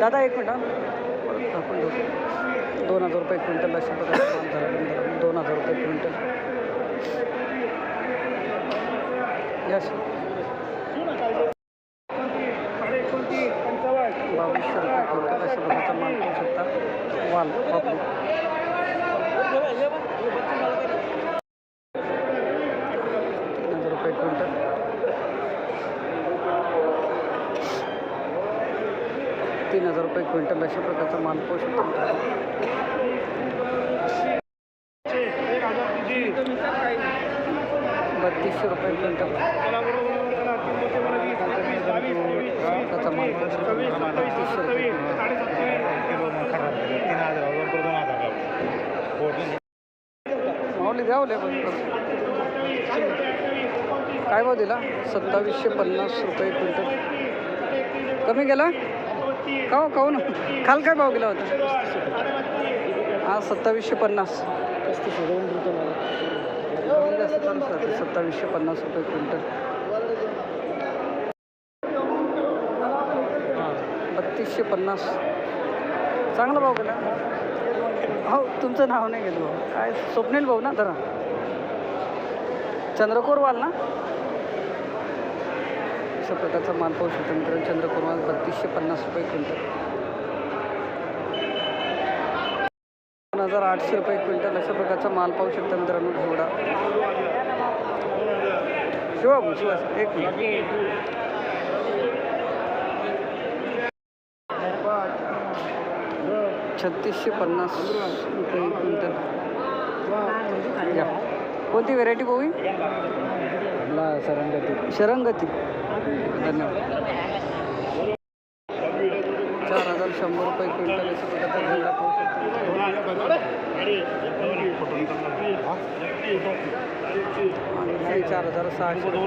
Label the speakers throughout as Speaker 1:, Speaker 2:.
Speaker 1: दादा एक मिनिट. दोन हज़ार रुपये क्विंटल मित्रांनो. दोन हज़ार रुपये क्विंटल यस शकता वाल पापडी तीन हजार रुपये क्विंटल. तीन हजार रुपये क्विंटल अशा प्रकारचा माल पाहू बत्तीसशे रुपये क्विंटल. त्याचा माल पाहू बत्तीसशे रुपये
Speaker 2: माऊली साडे सत्तावीस
Speaker 1: माऊली काय भाव दिला? सत्तावीसशे पन्नास रुपये क्विंटल. कमी गेला का हो काहून काल काय भाव गेला होता? हा सत्तावीसशे पन्नास. सत्तावीसशे पन्नास रुपये क्विंटल. बत्तीसशे पन्नास. चांगला भाऊ गेला. हो तुमचं नाव नाही घेतलं भाऊ. काय स्वप्नील भाऊ ना धरा चंद्रकोरवाल ना? अशा प्रकारचा माल पाहू शकतो मित्रांनो चंद्रकोरवाल बत्तीसशे पन्नास रुपये क्विंटल. दोन हजार आठशे रुपये क्विंटल अशा प्रकारचा माल पाहू शकता मित्रांनो घोडा. शिवा शिवा एक मिनिट. छत्तीसशे पन्नास रुपये क्विंटल या कोणती व्हेरायटी भाऊ ही? शरंगती धन्यवाद चार हजार शंभर रुपये क्विंटल आणि चार हजार सहाशे रुपये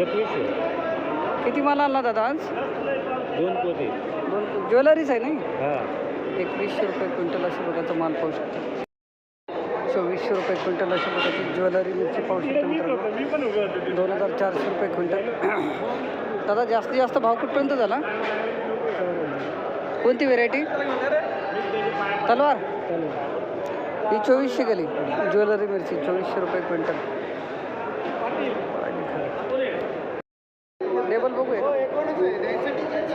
Speaker 2: एकवीसशे
Speaker 1: किती माल आणला दादा आज?
Speaker 2: दोन पोते
Speaker 1: दोन ज्वेलरीच आहे नाही?
Speaker 2: हां.
Speaker 1: एकवीसशे रुपये क्विंटल अशा प्रकारचा माल पाहू शकतो. चोवीसशे रुपये क्विंटल अशा प्रकारची ज्वेलरी मिरची पाहू शकतो मित्रांनो. दोन हजार चारशे रुपये क्विंटल. दादा जास्तीत जास्त भाव कुठपर्यंत झाला? कोणती व्हेरायटी? तलवार. ही चोवीसशे गेली. ज्वेलरी मिरची चोवीसशे रुपये क्विंटल. लेबल बघूया.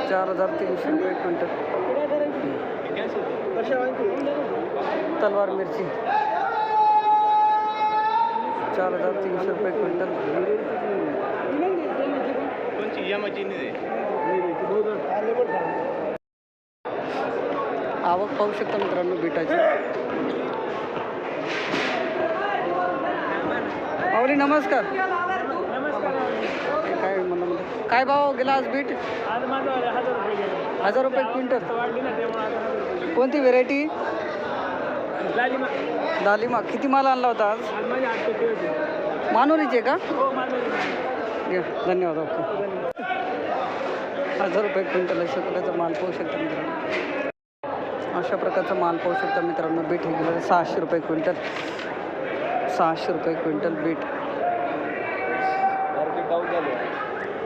Speaker 1: चार हजार तीनशे रुपये क्विंटल. तलवार मिरची. चार हजार तीनशे रुपये क्विंटल. आवक पाहू शकता मित्रांनो बिटाची माऊली नमस्कार. आहे काय काय भाव गेला आज बीट?
Speaker 2: आज हजार रुपये गेले
Speaker 1: हजार रुपये क्विंटल.
Speaker 2: वाढली ना त्यामुळे
Speaker 1: कोणती व्हेरायटी
Speaker 2: लाली
Speaker 1: दालिमा किती माल आणला होता आज?
Speaker 2: आज माझे आठ
Speaker 1: मानोरीचे का?
Speaker 2: हो माझं
Speaker 1: घ्या धन्यवाद ओके. हजार रुपये क्विंटल अशा प्रकारचा माल पाहू शकता मित्रांनो. अशा प्रकारचा माल पाहू शकता मित्रांनो. बीट हे गेलं सहाशे रुपये क्विंटल. सहाशे रुपये क्विंटल बीट.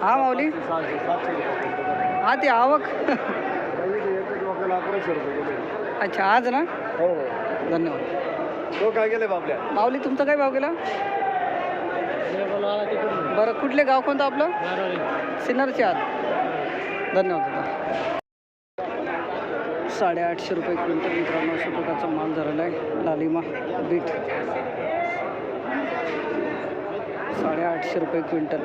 Speaker 1: हा माऊली. हा ते आवक. अच्छा आज ना?
Speaker 2: हो
Speaker 1: धन्यवाद.
Speaker 2: तो काय गेले बापल्या
Speaker 1: माऊली तुमचा काय भाव गेला? बरं कुठले गाव कोणतं आपलं? सिन्नरचे आत धन्यवाद दादा. साडेआठशे रुपये क्विंटल मित्रांनो अशा प्रकारचा माल झालेला आहे लालिमा बीट. साडेआठशे रुपये क्विंटल.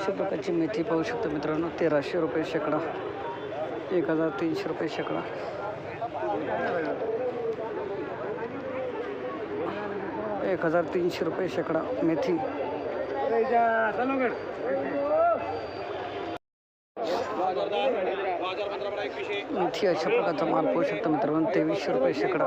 Speaker 1: अशा प्रकारची मेथी पाहू शकतो मित्रांनो. तेराशे रुपये शेकडा. एक हजार तीनशे रुपये शेकडा. एक हजार तीनशे रुपये शेकडा मेथी. मेथी अशा प्रकारचा माल पाहू शकतो मित्रांनो तेवीसशे रुपये शेकडा.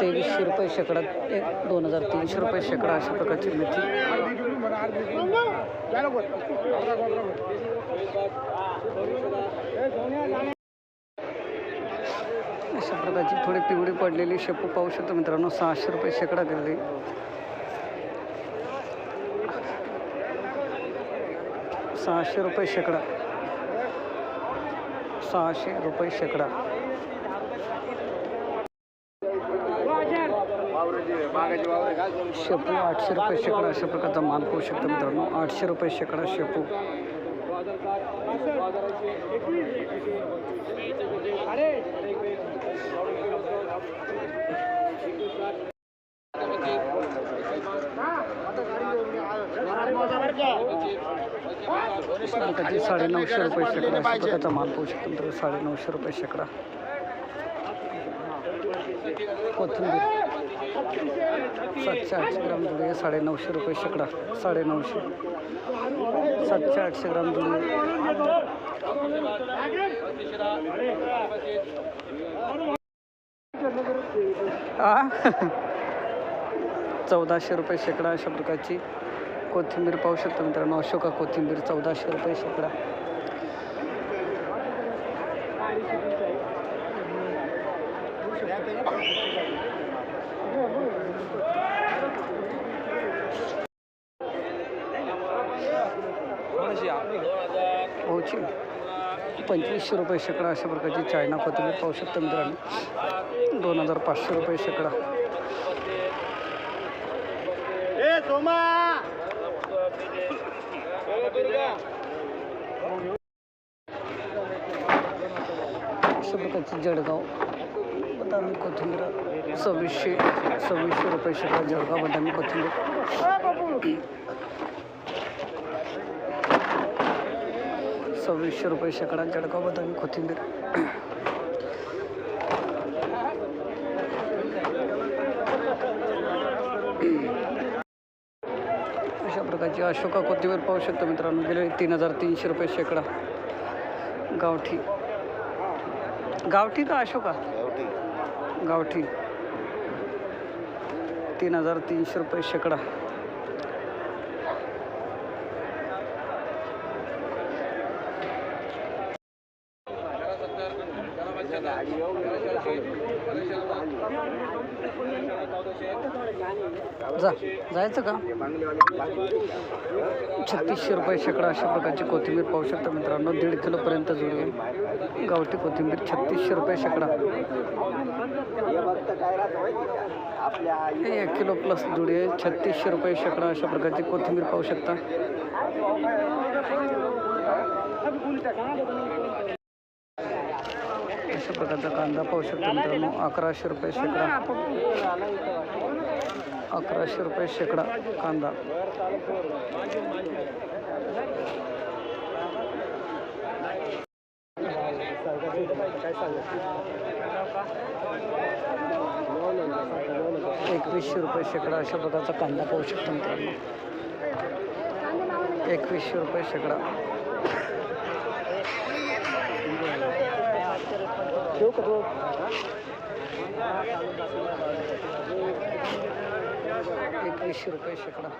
Speaker 1: तेवीसशे रुपये शेकडा एक दोन हजार तीनशे रुपये शेकडा अशा प्रकारची मेथी अशा प्रकारची थोडी पिवळी पडलेली शेपू पाहू शकतो मित्रांनो सहाशे रुपये शेकडा गेलेली सहाशे रुपये शेकडा. सहाशे रुपये शेकडा. शेपू आठशे रुपये शेकडा अशा प्रकारचा माल पाहू शकतो मित्रांनो. आठशे रुपये शेकडा शेपू. अशा साडेनऊशे रुपये शेकडा अशा प्रकारचा माल पाहू शकतो तर साडेनऊशे रुपये शेकडा. कोथिंबीर. सातशे आठशे ग्राम जुडी आहे साडेनऊशे रुपये शेकडा. साडेनऊशे. सातशे आठशे ग्राम जुडी आ? चौदाशे रुपये शेकडा अशा प्रकारची कोथिंबीर पाहू शकता मित्रांनो. अशोका कोथिंबीर चौदाशे रुपये शेकडा. हो, पंचवीसशे रुपये शेकडा अशा प्रकारची चायना कोथिंबीर पाहू शकता मित्रांनो. दोन हजार पाचशे रुपये शेकडा. प्रकारची जळगाव बदामी कोथिंबीर सव्वीसशे सव्वीसशे रुपये शेकडा जळगाव बदामी कोथिंबीर. सव्वीसशे रुपये शेकडा जळगाव बदामी कोथिंबीर. प्रकारची अशोका कोथिंबीर पाहू शकतो मित्रांनो. गेले तीन हजार तीनशे रुपये शेकडा. गावठी. गावठी का अशोका? गावठी. तीन हजार तीनशे रुपये शेकडा. जा. जायचं का? छत्तीसशे रुपये शेकडा अशा प्रकारची कोथिंबीर पाहू शकता मित्रांनो. दीड किलोपर्यंत जुळे गावठी कोथिंबीर छत्तीसशे रुपये शेकडा. एक किलो प्लस जुळे आहे. छत्तीसशे रुपये शेकडा अशा प्रकारची कोथिंबीर पाहू शकता. प्रकारचा कांदा पाहू शकतो मित्रांनो. अकराशे रुपये शेकडा. अकराशे रुपये शेकडा कांदा. एकवीसशे रुपये शेकडा अशा प्रकारचा कांदा पाहू शकतो मित्रांनो. एकवीसशे रुपये शेकडा. एकवीसशे रुपये शेकडा